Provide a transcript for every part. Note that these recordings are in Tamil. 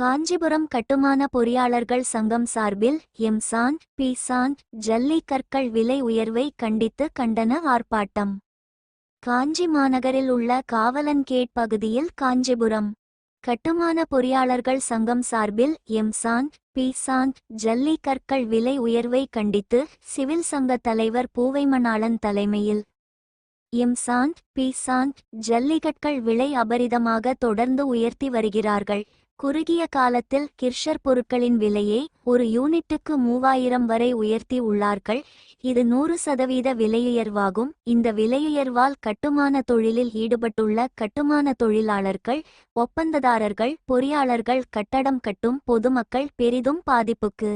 காஞ்சிபுரம் கட்டுமான பொறியாளர்கள் சங்கம் சார்பில் எம்சாண்ட் பிசாண்ட் ஜல்லி கற்கள் விலை உயர்வை கண்டித்து கண்டன ஆர்ப்பாட்டம். காஞ்சி மாநகரில் உள்ள காவலன்கேட் பகுதியில் காஞ்சிபுரம். கட்டுமான பொறியாளர்கள் சங்கம் சார்பில் எம்சாண்ட் பிசாண்ட் ஜல்லி கற்கள் விலை உயர்வை கண்டித்து சிவில் சங்க தலைவர் பூவைமணாளன் தலைமையில். எம்சாண்ட் பிசாண்ட் ஜல்லிக்கற்கள் விலை அபரிதமாக தொடர்ந்து உயர்த்தி வருகிறார்கள். குறுகிய காலத்தில் கிர்ஷர் பொருட்களின் விலையை ஒரு யூனிட்டுக்கு மூவாயிரம் வரை உயர்த்தி உள்ளார்கள். இது நூறு சதவீத விலையுயர்வாகும். இந்த விலையுயர்வால் கட்டுமான தொழிலில் ஈடுபட்டுள்ள கட்டுமான தொழிலாளர்கள் ஒப்பந்ததாரர்கள் பொறியாளர்கள் கட்டடம் கட்டும் பொதுமக்கள் பெரிதும் பாதிப்புக்கு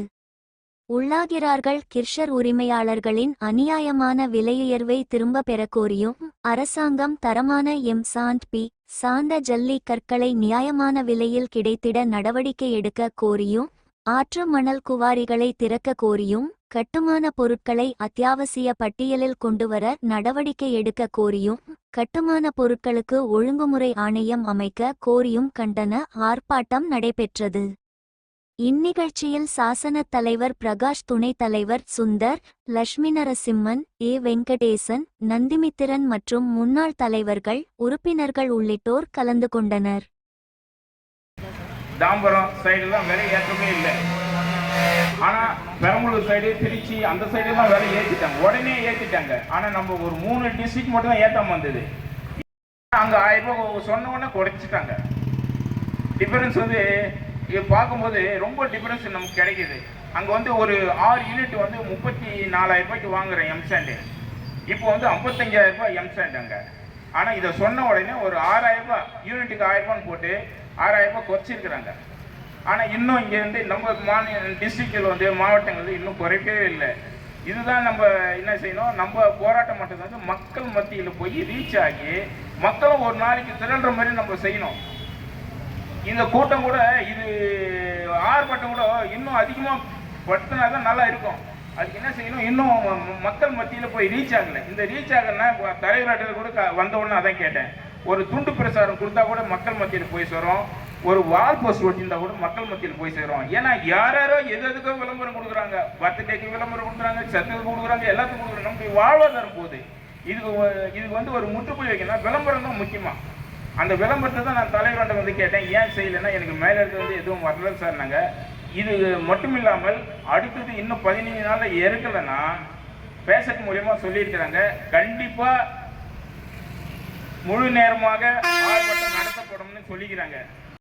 உள்ளாகிறார்கள். கிர்ஷர் உரிமையாளர்களின் அநியாயமான விலையுயர்வை திரும்ப பெறக்கோரியும் அரசாங்கம் தரமான எம் சாண்ட் பி சாந்த ஜல்லி கற்களை நியாயமான விலையில் கிடைத்திட நடவடிக்கை எடுக்க கோரியும் ஆற்று மணல் குவாரிகளை திறக்க கோரியும் கட்டுமான பொருட்களை அத்தியாவசிய பட்டியலில் கொண்டுவர நடவடிக்கை எடுக்க கோரியும் கட்டுமான பொருட்களுக்கு ஒழுங்குமுறை ஆணையம் அமைக்க கோரியும் கண்டன ஆர்ப்பாட்டம் நடைபெற்றது. இந்நிகழ்ச்சியில் சாசன தலைவர் பிரகாஷ் துணைத் தலைவர் சுந்தர் லட்சுமி நரசிம்மன் ஏ. வெங்கடேசன் நந்திமித்திரன் மற்றும் முன்னாள் தலைவர்கள் உறுப்பினர்கள் உள்ளிட்டோர் கலந்து கொண்டனர். தாம்பரம் சைடுலாம் விலை ஏற்றமே இல்லை. ஆனா பெரம்பலூர் சைடு திருச்சி அந்த சைடு தான் விலை ஏற்றிட்டாங்க உடனே ஏற்றிட்டாங்க ஆனா நம்ம ஒரு மூணு டிஸ்ட்ரிக்ட் மட்டும் தான் ஏற்றாம வந்தது. அங்க ஆயிரம் ரூபாய் சொன்ன உடனே குறைச்சிட்டாங்க. டிஃபரன்ஸ் வந்து இது பார்க்கும்போது ரொம்ப டிஃபரன்ஸ் நமக்கு கிடைக்கிது. அங்கே வந்து ஒரு ஆறு யூனிட் வந்து முப்பத்தி நாலாயிரம் ரூபாய்க்கு வாங்குறேன் எம்சாண்டு இப்போ வந்து ஐம்பத்தஞ்சாயிரம் ரூபாய் எம்சாண்ட் அங்கே. ஆனால் இதை சொன்ன உடனே ஒரு ஆறாயிரம் ரூபாய் யூனிட்டுக்கு ஆயிரம் ரூபான்னு போட்டு ஆறாயிரம் ரூபாய் குறைச்சிருக்கிறாங்க. ஆனால் இன்னும் இங்கேருந்து நம்ம மாநில டிஸ்ட்ரிக்டில் வந்து மாவட்டங்கள் இன்னும் குறைக்கவே இல்லை. இதுதான் நம்ம என்ன செய்யணும்? நம்ம போராட்டம் மட்டும் வந்து மக்கள் மத்தியில் போய் ரீச் ஆகி மக்களும் ஒரு நாளைக்கு திரள்ற மாதிரி நம்ம செய்யணும். இந்த கூட்டம் கூட இது ஆர்ப்பாட்டம் கூட இன்னும் அதிகமாக படுத்தினா தான் நல்லா இருக்கும். அதுக்கு என்ன செய்யணும்? இன்னும் மக்கள் மத்தியில் போய் ரீச் ஆகலை. இந்த ரீச் ஆகலைன்னா தலைவராட்டத்தில் கூட க- வந்த உடனே அதான் கேட்டேன். ஒரு துண்டு பிரசாரம் கொடுத்தா கூட மக்கள் மத்தியில் போய் சேரும். ஒரு வால் போஸ்ட் ஒட்டியிருந்தா கூட மக்கள் மத்தியில் போய் சேரும். ஏன்னா யார் யாரோ எது எதுக்கோ விளம்பரம் கொடுக்குறாங்க. பர்த்டேக்கு விளம்பரம் கொடுக்குறாங்க சத்துக்கு கொடுக்குறாங்க எல்லாத்துக்கும் கொடுக்குறாங்க. நமக்கு வாழ்வாதாரம் போகுது. இதுக்கு இதுக்கு வந்து ஒரு முற்றுப்புள்ளி வைக்கணும் விளம்பரம் தான் முக்கியமாக அந்த விளம்பரத்தை தான் நான் தலைவர்கிட்ட வந்து கேட்டேன். ஏன் செய்யலைன்னா எனக்கு மேலே இருக்கிறது எதுவும் வரல சார் நாங்கள் இது மட்டும் இல்லாமல் அடுத்தது இன்னும் பதினஞ்சு நாளில் இறக்கலைன்னா பேசட் மூலியமாக சொல்லியிருக்கிறாங்க. கண்டிப்பாக முழு நேரமாக ஆர்ப்பாட்டம் நடத்தப்படும்னு சொல்லிக்கிறாங்க.